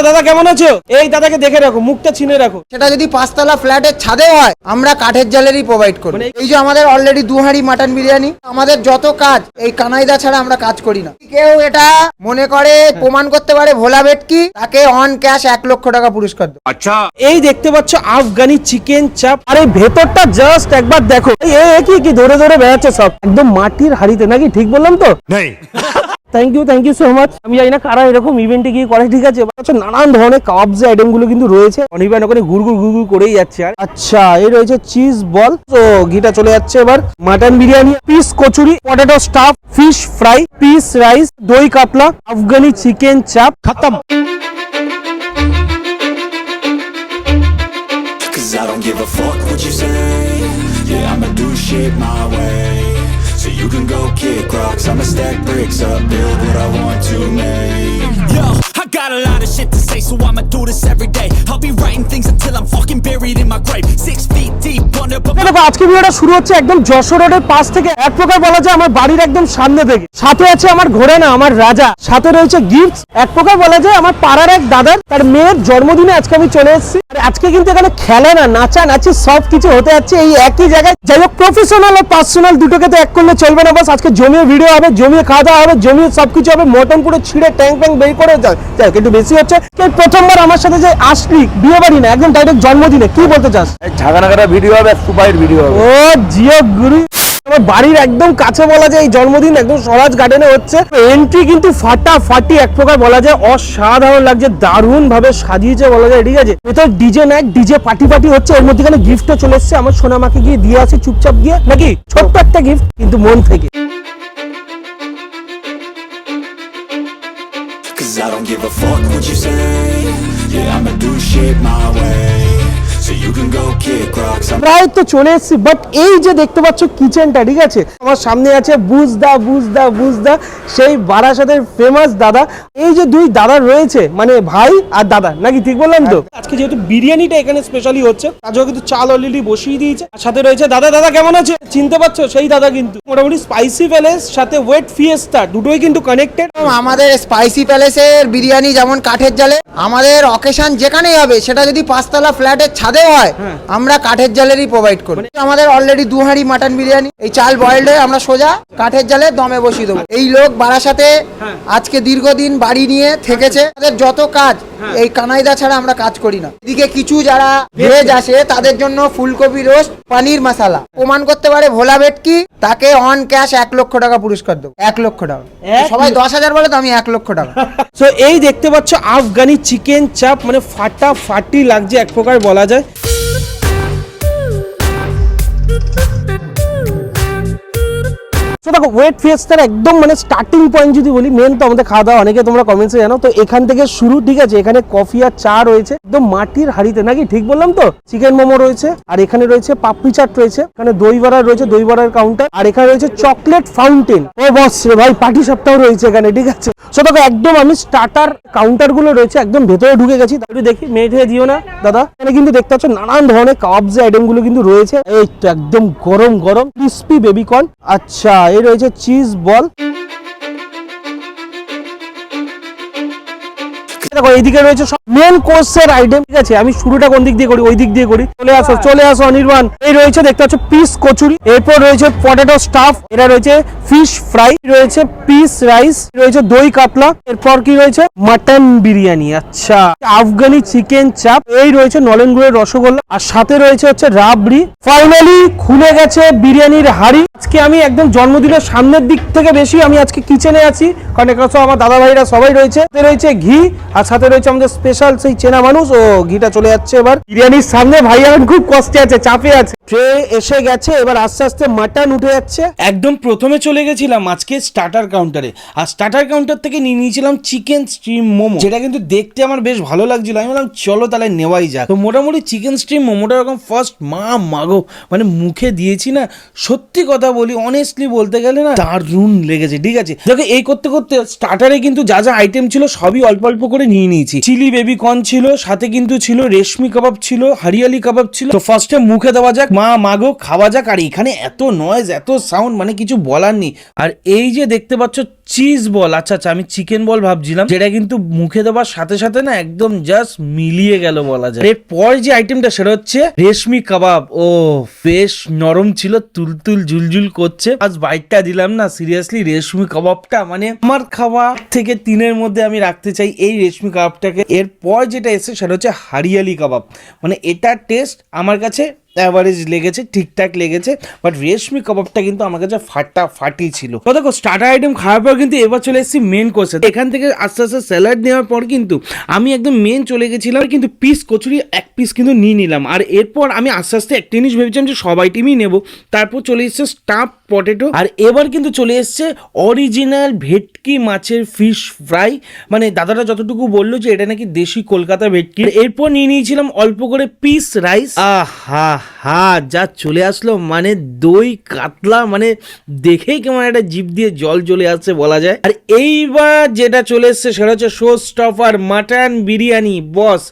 দাদা দাদা কেমন আছো? এই দাদাকে দেখে রাখো মুখটা চিনে রাখো। সেটা যদি পাঁচতলা ফ্ল্যাটের ছাদে হয় আমরা কাঠের জালেরই প্রোভাইড করি মানে- এই যে আমাদের অলরেডি দু হাঁড়ি মাটন বিরিয়ানি আমাদের যত কাজ এই কানাইদা ছাড়া আমরা কাজ করি না। কেউ এটা মনে করে প্রমাণ করতে পারে ভোলা ভেটকি তাকে অন ক্যাশ এক লক্ষ টাকা পুরস্কার দেবো। এই দেখতে পাচ্ছ আফগানি চিকেন চাপ আর এই ভেতরটা জাস্ট একবার দেখো। এই এ কি কি ধরে ধরে বেড়াচ্ছে সব। একদম মাটির হাড়িতে নাকি? ঠিক বললাম তো? Thank you thank you so much আমি জানি না কারা এরকম ইভেন্টে গিয়ে করে ঠিক আছে? আচ্ছা নানান ধরনের কাপস আইটেমগুলো কিন্তু রয়েছে। অনির্বাণ ওখানে গুড়গুড় গুড়গুড় করেই যাচ্ছে আর। আচ্ছা এই রয়েছে চিজ বল তো ঘিটা চলে যাচ্ছে এবার। Mutton biryani piece kachori potato stuff fish fry piece rice দই কাতলা আফগানি চিকেন চাপ খতম। Cause I don't give a fuck what you say. Yeah, I'ma do shit my way. So you can go kick rocks. I'ma stack bricks up. Build what I want to make. Yo, I got a lot of shit to say, so I'ma do this every day. I'll be writing things until I'm fucking buried in my grave. Six feet deep under, but আজকে ভিডিওটা শুরু হচ্ছে একদম যশোর রোডের পাশ থেকে। এক প্রকার বলা যায় আমার বাড়ির একদম সামনে থেকে। সাথে আছে আমার ঘোড়া না আমার রাজা। সাথে রয়েছে গিফট এক প্রকার বলা যায় আমার পাড়ার এক দাদার তার মেয়ের জন্মদিনে আজকে আমি চলে এসেছি। আর আজকে কিন্তু এখানে খেলে না নাচা নাচি সব কিছু হতে যাচ্ছে এই একই জায়গায়। যাই হোক প্রফেশনাল আর পার্সোনাল দুটোকে তো এক করলে চলবে না। বাস আজকে জমিয়ে ভিডিও হবে জমিয়ে খাওয়া দাওয়া হবে জমিয়ে সবকিছু হবে। মটন পুরো ছিঁড়ে ট্যাং ট্যাং বের করে যায় যাই হোক, একটু বেশি হচ্ছে প্রথমবার আমার সাথে যে আসলি বিয়ে বাড়ি না একদম ডাইরেক্ট জন্মদিনে কি বলতে চাস? ঝাঁকানাকাটা ভিডিও হবে সুপার ভিডিও হবে। ও জিও গুরু আমার বাড়ির একদম কাছে বলা যায় এই জন্মদিন একদম স্বরাজ গার্ডেনে হচ্ছে। এন্ট্রি কিন্তু ফাটা ফাটি এক প্রকার বলা যায় অসাধারণ লাগছে দারুণ ভাবে সাজিয়েছে বলা যায় ঠিক আছে? ভেতর DJ night DJ party party হচ্ছে ওর মধ্যে গিফটও চলে এসছে আমার সোনামাকে গিয়ে দিয়ে আসে চুপচাপ গিয়ে নাকি? ছোট্ট একটা গিফট কিন্তু মন থেকে। Cause I don't give a fuck what you say. Yeah, I'ma do shit my way প্রায় তো চলে এসেছি বাট এই যে দেখতে পাচ্ছ কিচেনটা ঠিক আছে? আমার সামনে আছে বুঝদা বুঝদা বুঝদা সেই বারাসাতের ফেমাস দাদা। এই যে দুই দাদা রয়েছে মানে ভাই আর দাদা নাকি ঠিক বললাম তো? আজকে যেহেতু বিরিয়ানিটা এখানে স্পেশালি হচ্ছে কিন্তু চাল অলরেডি বসিয়ে দিয়েছে। আর সাথে রয়েছে দাদা দাদা কেমন আছে? চিনতে পারছ? সেই দাদা কিন্তু। মোটামুটি স্পাইসি প্যালেস সাথে ওয়েট ফিয়েস্তা দুটোই কিন্তু কানেক্টেড আমাদের স্পাইসি প্যালেসের বিরিয়ানি যেমন কাঠের জালে আমাদের অকেশন যেখানেই হবে সেটা যদি পাঁচতলা ফ্ল্যাটের ছাদে হয়। আমরা কাঠের জালেরই প্রোভাইড করি। আমাদের অলরেডি দু হাঁড়ি মাটন বিরিয়ানি এই চাল বয়েলড হয়ে আমরা সোজা কাঠের জালে দমে বসিয়ে দেবো। এই লোক বারাসাতে আজকে দীর্ঘদিন বাড়ি নিয়ে থেকেছে। আমাদের যত কাজ এই কানাইদা ছাড়া আমরা কাজ করি না। এদিকে কিছু যারা ভেজ। আসে তাদের জন্য ফুলকপি রোস্ট পানির মশালা প্রমাণ করতে পারে ভোলা ভেটকি তাকে অন ক্যাশ এক লক্ষ টাকা পুরস্কার দেবো। এক লক্ষ টাকা। সবাই দশ হাজার বলে তো আমি এক লক্ষ টাকা। সো এই দেখতে পাচ্ছ আফগানি চিকেন চাপ মানে ফাটা ফাটি লাগছে এক প্রকার বলা যায়। দেখো ওয়েট ফিয়েস্টার একদম মানে স্টার্টিং পয়েন্ট যদি বলি মেন তো আমাদের খাওয়া দাওয়া, অনেকে তোমরা কমেন্টসে জানো। তো এখান থেকে শুরু, ঠিক আছে, এখানে কফি আর চা রয়েছে। একদম মাটির হাড়িতে, নাকি? ঠিক বললাম তো? চিকেন মোমো রয়েছে, আর এখানে রয়েছে পাপড়ি চাট রয়েছে, এখানে দই বড়া রয়েছে, দই বড়ার কাউন্টার আর এখানে রয়েছে চকলেট ফাউন্টেন ও বস রে ভাই পার্টি সপ্তাহ রয়েছে এখানে, ঠিক আছে? সো দেখো, একদম আমি স্টার্টার কাউন্টারগুলো রয়েছে, একদম ভেতরে ঢুকে গেছি। একটু দেখি, মেয়ে হয়ে দিও না, দাদা। এখানে কিন্তু দেখতে পাচ্ছ, নানান ধরনের কাপস আইটেমগুলো কিন্তু রয়েছে। এই তো, একদম গরম গরম ক্রিস্পি বেবিকর্ন আচ্ছা রয়েছে চিজ বল দেখো এইদিকে রয়েছে মেন কোর্সের আইটেম ঠিক আছে? আমি শুরুটা কোন দিক দিয়ে করি? ওই দিক দিয়ে করি। চলে আসো চলে আসো অনির্বাণ। এই রয়েছে দেখতে পাচ্ছ পিস কচুরি। এরপর রয়েছে পটেটো স্টাফ এটা রয়েছে ফিশ ফ্রাই রয়েছে পিস রাইস রয়েছে দই কাতলা এরপর কি রয়েছে? মাটন বিরিয়ানি আচ্ছা। আফগানি চিকেন চাপ এই রয়েছে নলেন গুড়ের রসগোল্লা আর সাথে রয়েছে হচ্ছে রাবড়ি। ফাইনালি খুলে গেছে বিরিয়ানির হাড়ি। আজকে আমি একদম জন্মদিনের সামনের দিক থেকে বেশি আমি আজকে কিচেনে আছি কারণ এখানে সব আমার দাদা ভাইরা সবাই রয়েছে। রয়েছে ঘি আর সাথে রয়েছে আমাদের স্পেশাল সেই চেনা মানুষ। ও, ঘিটা চলে যাচ্ছে এবার। বিরিয়ানির সামনে ভাই এখন খুব কষ্টে আছে, চাপে আছে। ট্রে এসে গেছে, এবার আস্তে আস্তে মাটন উঠে যাচ্ছে। একদম প্রথমে চলে গেছিলাম আজকে স্টার্টার কাউন্টারে আর স্টার্টার কাউন্টার থেকে নিয়ে নিয়েছিলাম চিকেন স্ট্রিম মোমো, যেটা কিন্তু দেখতে আমার বেশ ভালো লাগছিল। আমি বললাম, চলো তাহলে নেওয়াই যাক। তো মোটামুটি চিকেন স্ট্রিম মোমোটা এরকম ফার্স্ট মা, মাগো মানে মুখে দিয়েছি না। সত্যি কথা বলি অনেস্টলি বলতে গেলে না, দারুণ লেগেছে, ঠিক আছে? দেখো, এই করতে করতে স্টার্টারে কিন্তু যা যা আইটেম ছিল সবই অল্প অল্প করে নিয়ে নিয়েছি। চিলি বেবি কর্ন ছিল, সাথে কিন্তু ছিল রেশমি কাবাব ছিল, হরিয়ালি কাবাব ছিল। তো ফার্স্টে মুখে দেওয়া যাক মা মাগো খাওয়া যাক, আর এখানে এত নয়েজ এত সাউন্ড মানে কিছু বলার নেই। আর এই যে দেখতে পাচ্ছ চিজ বল আচ্ছা আচ্ছা আমি চিকেন বল ভাবছিলাম, যেটা কিন্তু মুখে দেওয়ার সাথে সাথে না একদম জাস্ট মিলিয়ে গেল বলা যায়। এরপর যে আইটেমটা সেটা হচ্ছে রেশমি কাবাব। ও, বেশ নরম ছিল, তুলতুল, ঝুলঝুল করছে। আজ বাইকটা দিলাম না সিরিয়াসলি রেশমি কাবাবটা মানে আমার খাওয়া থেকে তিনের মধ্যে আমি রাখতে চাই এই রেশমি কাবাবটাকে। এরপর যেটা এসে সেটা হচ্ছে হারিয়ালি কাবাব। মানে এটার টেস্ট আমার কাছে অ্যাভারেজ লেগেছে, ঠিকঠাক লেগেছে বাট রেশমি কাবাবটা কিন্তু আমার কাছে ফাটা ফাটি ছিল। তো দেখো স্টার্টার আইটেম খাওয়ার পর কিন্তু এবার চলে এসেছি মেন কোর্সে এখান থেকে আস্তে আস্তে স্যালাড নেওয়ার পর কিন্তু আমি একদম মেন চলে গেছিলাম, কিন্তু পিস কচুরি এক পিস কিন্তু নিয়ে নিলাম। আর এরপর আমি আস্তে আস্তে একটা জিনিস ভেবেছিলাম যে সব আইটেমই নেব। তারপর চলে এসছে স্টাফ পটেটো আর এবার কিন্তু চলে এসছে অরিজিনাল ভেটকি মাছের ফিশ ফ্রাই মানে দাদাটা যতটুকু বলল যে এটা নাকি দেশি কলকাতা ভেটকি। এরপর নিয়ে নিয়েছিলাম অল্প করে পিস রাইস আহা! হা যা চলে আসলো মানে দই কাতলা মানে দেখেই কেমন একটা জিভ দিয়ে জল চলে আসছে বলা যায়। আর এইবার যেটা চলে এসছে সেটা হচ্ছে showstopper mutton biryani. Boss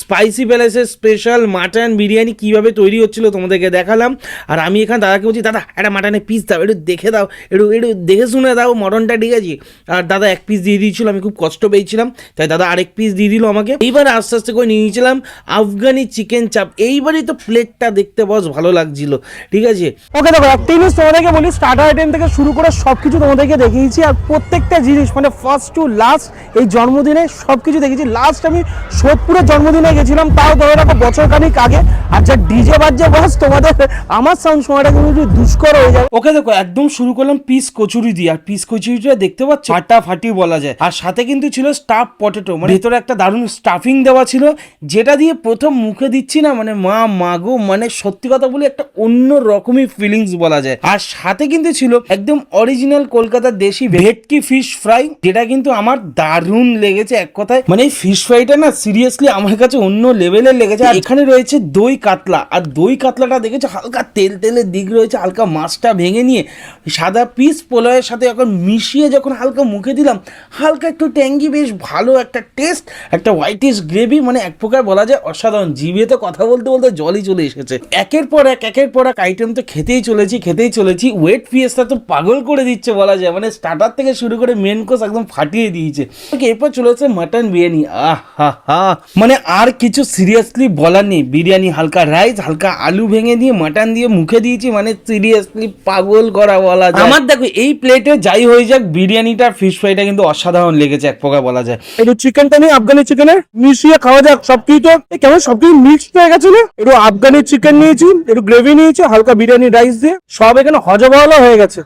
Spicy প্যালেসের special mutton biryani কীভাবে তৈরি হচ্ছিল তোমাদেরকে দেখালাম। আর আমি এখানে দাদাকে বলছি, দাদা, একটা মাটনের পিস দাও, একটু দেখে দাও, একটু একটু দেখে শুনে দাও মটনটা, ঠিক আছে? আর দাদা এক পিস দিয়ে দিয়েছিল, আমি খুব কষ্ট পেয়েছিলাম। তাই দাদা আরেক পিস দিয়ে দিল আমাকে। এইবার আস্তে আস্তে করে নিয়ে নিয়েছিলাম আফগানি চিকেন চাপ এইবারই তো প্লেটটা দেখতে বস ভালো লাগছিল। ঠিক আছে? ওকে দেখো একটা জিনিস তোমাদেরকে বলি স্টার্টার আইটেম থেকে শুরু করে সব কিছু তোমাদেরকে দেখিয়েছি আর প্রত্যেকটা জিনিস মানে ফার্স্ট টু লাস্ট এই জন্মদিনে সব কিছু দেখেছি লাস্ট আমি সোদপুরের জন্মদিনে গেছিলাম তাও ধরে রাখো বছর খানিক আগে। আর যা ডিজে বাজছে বাস তোমাদের আমার সাউন্ড সময়টা কিন্তু একটু দুষ্কর হয়ে যাবে ওকে দেখো একদম শুরু করলাম পিস কচুরি দিয়ে আর পিস কচুরিটা দেখতে পাচ্ছ? ফাটা ফাটি বলা যায়। আর সাথে কিন্তু ছিল স্টাফ পটেটো মানে ভেতরে একটা দারুণ স্টাফিং দেওয়া ছিল যেটা দিয়ে প্রথম মুখে দিচ্ছি না মানে মা মাগো মানে সত্যি কথা বলি একটা অন্য রকমই ফিলিংস বলা যায়। আর সাথে কিন্তু ছিল একদম অরিজিনাল কলকাতার দেশি ভেটকি ফিশ ফ্রাই যেটা কিন্তু আমার দারুণ লেগেছে এক কথায়। মানে এই ফিশ ফ্রাইটা না সিরিয়াসলি আমার কাছে অন্য লেভেলের লেগেছে। আর এখানে রয়েছে দই কাতলা। আর দই কাতলাটা দেখেছ? হালকা তেল তেলের দিক রয়েছে, হালকা মাছটা ভেঙে নিয়ে সাদা পিস পোলাওয়ের সাথে যখন মিশিয়ে যখন হালকা মুখে দিলাম, হালকা একটু ট্যাঙ্গি, বেশ ভালো একটা টেস্ট একটা হোয়াইটিশ গ্রেভি মানে এক প্রকার বলা যায় অসাধারণ। জিভেতে কথা বলতে বলতে জলই চলে এসেছে। একের পর এক একের পর এক আইটেম তো খেতেই চলেছি খেতেই চলেছি। ওয়েট ফিয়েসটা তো পাগল করে দিচ্ছে বলা যায়। মানে স্টার্টার থেকে শুরু করে মেন কোর্স একদম ফাটিয়ে দিয়েছে। এরপর চলে মাটন বিরিয়ানি। আহ হা হা মানে আর কিছু সিরিয়াসলি বলার নেই। বিরিয়ানি হালকা রাইস হালকা আলু ভেঙে দিয়ে মাটন দিয়ে মুখে দিয়েছি। মানে সিরিয়াসলি পাগল করা বলা যায়। আমার দেখো এই প্লেটে যাই হয়ে যাক বিরিয়ানিটা ফিশ ফ্রাইটা কিন্তু অসাধারণ লেগেছে এক প্রকার বলা যায়। একটু চিকেনটা নিয়ে আফগানি চিকেনের মিশিয়ে খাওয়া যাক সবকিছু তো কেমন সবকিছু মিক্সড হয়ে গেছে না? একটু আফগানি চিকেন নিয়েছি একটু গ্রেভি নিয়েছি হালকা বিরিয়ানি রাইস দিয়ে। সব এখানে হজবহলা হয়ে গেছে।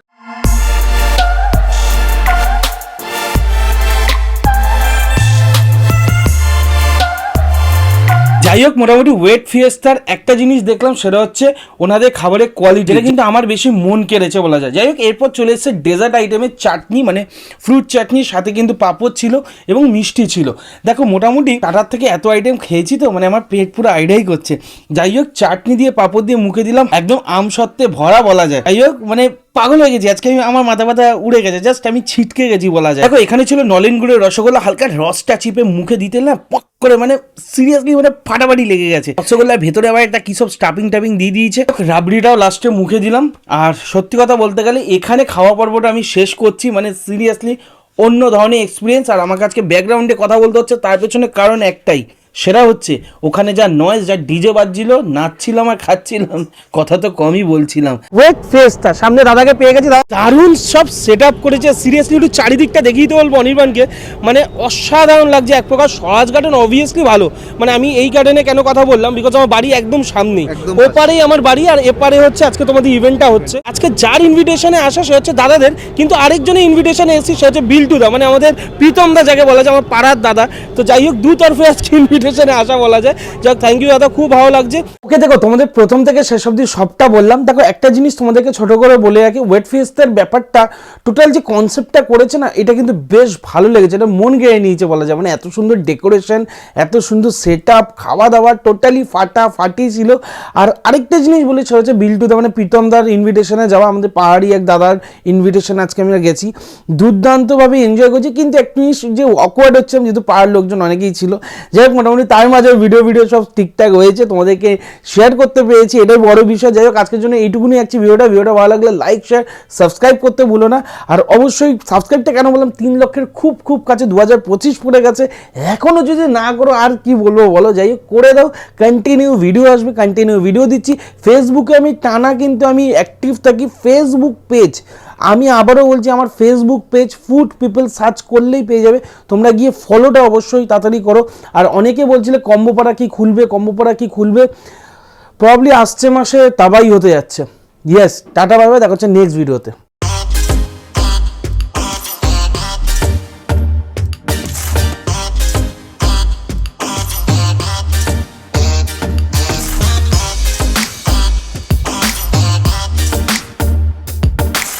যাই হোক মোটামুটি ওয়েট ফিয়েস্তার একটা জিনিস দেখলাম, সেটা হচ্ছে ওনাদের খাবারের কোয়ালিটি কিন্তু আমার বেশি মন কেড়েছে বলা যায়। যাই হোক এরপর চলে এসেছে ডেজার্ট আইটেমের চাটনি মানে ফ্রুট চাটনির সাথে কিন্তু পাঁপড় ছিল এবং মিষ্টি ছিল। দেখো, মোটামুটি টাটার থেকে এত আইটেম খেয়েছি তো মানে আমার পেট পুরো আইডিয়াই করছে। যাই হোক চাটনি দিয়ে পাঁপড় দিয়ে মুখে দিলাম, একদম আম সত্ত্বে ভরা বলা যায়। যাই হোক মানে পাগল হয়ে গেছি। আজকে আমি আমার মাথা ব্যথা উড়ে গেছে। জাস্ট আমি ছিটকে গেছি বলা যায়। দেখো, এখানে ছিল নলেন গুড়ের রসগোল্লা, হালকা রসটা চিপে মুখে দিতে না, পক করে মানে সিরিয়াসলি মানে ফাটাফাটি লেগে গেছে। রসগোল্লার ভেতরে আবার একটা কি সব স্টাফিং টাফিং দিয়ে দিয়েছে। রাবড়িটাও লাস্টে মুখে দিলাম। আর সত্যি কথা বলতে গেলে, এখানে খাওয়া পর্বটা আমি শেষ করছি। মানে সিরিয়াসলি অন্য ধরনের এক্সপিরিয়েন্স আর আমাকে আজকে ব্যাকগ্রাউন্ডে কথা বলতে হচ্ছে, তার পেছনে কারণ একটাই। সেটা হচ্ছে ওখানে যা নয়েজ যা ডিজে বাজছিল নাচছিলাম আর খাচ্ছিলাম। কথা তো কমই বলছিলাম। ওয়েট ফেস্তা সামনে দাদাকে পেয়ে গেছি দারুণ সব সেট আপ করেছে। সিরিয়াসলি একটু চারিদিকটা দেখিয়ে দিতে বলব অনির্বাণকে। মানে অসাধারণ লাগছে এক প্রকার স্বরাজ গার্ডেন অবভিয়াসলি ভালো। মানে আমি এই গার্ডেনে কেন কথা বললাম? বিকজ আমার বাড়ি একদম সামনেই। ওপারেই আমার বাড়ি আর এপারে হচ্ছে আজকে তোমাদের ইভেন্টটা হচ্ছে। আজকে যার ইনভিটেশনে আসা সে হচ্ছে দাদাদের। কিন্তু আরেকজনের ইনভিটেশনে এসেছি সে হচ্ছে বিল্টুদা। মানে আমাদের প্রীতম দা যাকে বলা যায় আমার পাড়ার দাদা। তো যাই হোক দু তরফে আজকে ইনভিটেশনে আসা বলা যায়। যাক থ্যাংক ইউ দাদা, খুব ভালো লাগছে। ওকে, দেখো, তোমাদের প্রথম থেকে শেষ অব্দি সবটা বললাম। দেখো, একটা জিনিস তোমাদেরকে ছোট করে বলে রাখি ওয়েট ফিস্টের ব্যাপারটা টোটাল যে কনসেপ্টটা করেছে না, এটা কিন্তু বেশ ভালো লেগেছে। এটা মন গেড়ে নিয়েছে বলা যায়। মানে এত সুন্দর ডেকোরেশন এত সুন্দর সেট আপ খাওয়া দাওয়া টোটালি ফাটা ফাটি ছিল। আর আরেকটা জিনিস বলে সেটা হচ্ছে বিল্টুদা মানে প্রীতমদার ইনভিটেশনে যাওয়া। আমাদের পাহাড়ি এক দাদার ইনভিটেশন আজকে আমরা গেছি। দুর্দান্তভাবে এনজয় করছি। কিন্তু একটা জিনিস যে অকওয়ার্ড হচ্ছে, যেহেতু পাহাড় লোকজন অনেকেই ছিল। যাই হোক, মোটামুটি মোটামুটি তার মাঝে ভিডিও ভিডিও সব ঠিকঠাক হয়েছে, তোমাদেরকে শেয়ার করতে পেরেছি, এটাই বড় বিষয়। যাই হোক, আজকের জন্য এইটুকুনি একটি ভিডিওটা। ভিডিওটা ভালো লাগলে লাইক শেয়ার সাবস্ক্রাইব করতে ভুলো না। আর অবশ্যই সাবস্ক্রাইবটা কেন বললাম, তিন লক্ষের খুব খুব কাছে দু হাজার পঁচিশ পড়ে গেছে। এখনও যদি না করো, আর কি বলব বলো? যাই হোক, করে দাও। কন্টিনিউ ভিডিও আসবে কন্টিনিউ ভিডিও দিচ্ছি। ফেসবুকে আমি টানা কিন্তু আমি অ্যাক্টিভ থাকি। ফেসবুক পেজ আমি আবারও বলছি, আমার Facebook page Food People search করলেই পেয়ে যাবে। তোমরা গিয়ে ফলোটা অবশ্যই তাড়াতাড়ি করো। আর অনেকে বলছিলে, কম্বোপাড়া কি খুলবে, কম্বোপাড়া কি খুলবে? প্রবলি আসছে মাসে তাবাই হতে যাচ্ছে। ইয়েস টাটা বাই দেখা হচ্ছে নেক্সট ভিডিওতে